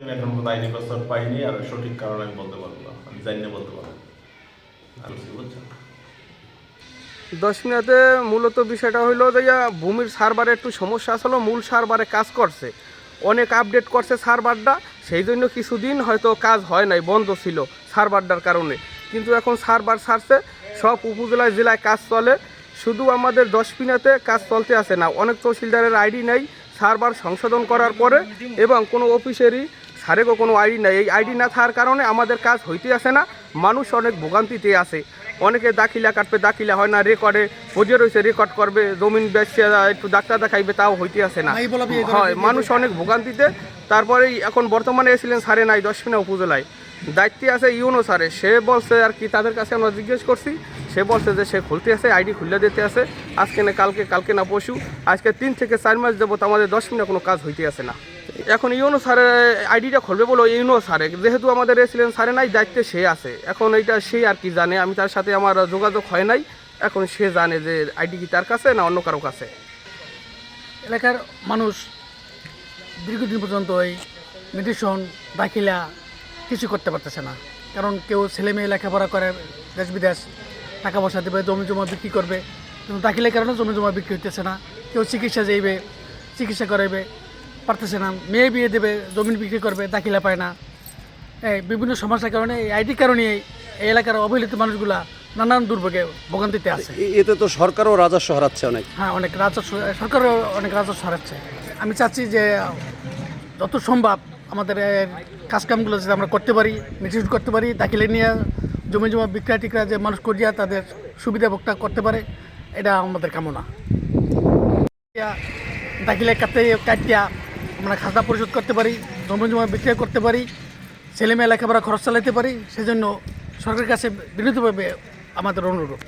এখন পর্যন্ত আইনি প্রস্তাব পাইনি আর সঠিক কারণ আমি বলতে পারব না। আমি জানি না বলতে পারব আমি বুঝছেন দশ মিনিটে মূলত বিষয়টা হইল যে ভূমির সার্ভারে একটু সমস্যা আসলো মূল সার্ভারে কাজ করছে। অনেক আপডেট করছে সার্ভারটা সেই জন্য কিছুদিন হয়তো কাজ হয় নাই, বন্ধ ছিল সার্ভারটার কারণে। কিন্তু এখন সার্ভার ছাড়ছে সব উপজেলায় জেলায় কাজ চলে। শুধু আমাদের দশ মিনিটে কাজ চলতে আসে না, অনেক তহসিলদারের আইডি নেই, সার্ভার সংশোধন করার পরে এবং কোনো অফিসেরই সারেগো কোনো আইডি নাই। এই আইডি না থাকার কারণে আমাদের কাজ হইতে আসে না। মানুষ অনেক ভোগান্তিতে আসে অনেকে দাখিলা কাটবে দাখিলা হয় না রেকর্ডে বুঝে রয়েছে রেকর্ড করবে জমিন বেচছে একটু ডাক্তার দেখাইবে তাও হইতে আসে না। হয় মানুষ অনেক ভোগান্তিতে। তারপরে এখন বর্তমানে এসেছিলেন সারে নাই দশমিনা উপজেলায়। দায়িত্বে আছে ইউনো স্যারে। সে বলছে আর কি তাদের কাছে আমরা জিজ্ঞেস করছি। সে বলছে যে সে খুলতে আছে আইডি খুলে দিতে আছে আজকে না কালকে কালকে না পশু আজকে তিন থেকে চার মাস যাবত আমাদের দশ মিনিট কোনো কাজ হইতে আসে না। এখন ইউনো স্যারের আইডিটা খুলবে বলো ইউনো স্যারে। যেহেতু আমাদের এসেছিলেন স্যারে নাই, দায়িত্বে সে আছে। এখন এইটা সে আর কি জানে, আমি তার সাথে আমার যোগাযোগ হয় নাই। এখন সে জানে যে আইডি কি তার কাছে না অন্য কারও কাছে। এলাকার মানুষ দীর্ঘদিন পর্যন্ত এই মেডিসন দাখিলা কিছু করতে পারতেছে না। কারণ কেউ ছেলে মেয়ে লেখাপড়া করে দেশ বিদেশ টাকা পয়সা দেবে জমি জমা বিক্রি করবে। দাখিলার কারণে জমি জমা বিক্রি হইতেছে না। কেউ চিকিৎসা যাইবে চিকিৎসা করাইবে। পারতেছে না মেয়ে বিয়ে দেবে জমিন বিক্রি করবে দাখিলা পায় না। এই বিভিন্ন সমস্যার কারণে এই আইডির কারণে এই এলাকার অবহেলিত মানুষগুলা নানান দুর্ভোগে ভোগান্তিতে আছে। এতে তো সরকারও রাজস্ব হারাচ্ছে অনেক। হ্যাঁ অনেক রাজস্ব সরকারও অনেক রাজস্ব হারাচ্ছে। আমি চাচ্ছি যে যত সম্ভব আমাদের কাজকামগুলো যাতে আমরা করতে পারি মিটিউট করতে পারি দাখিলে নিয়ে জমি জমা বিক্রয় টিক্রয় যে মানুষ করিয়া তাদের সুবিধা ভোগটা করতে পারে এটা আমাদের কামনা। দাখিলে কাটতে কাটিয়া আমরা খাতা পরিশোধ করতে পারি, জমি জমা বিক্রয় করতে পারি, ছেলেমেয়ে লেখাপড়া খরচ চালাতে পারি, সেজন্য সরকারের কাছে বিনীতভাবে আমাদের অনুরোধ।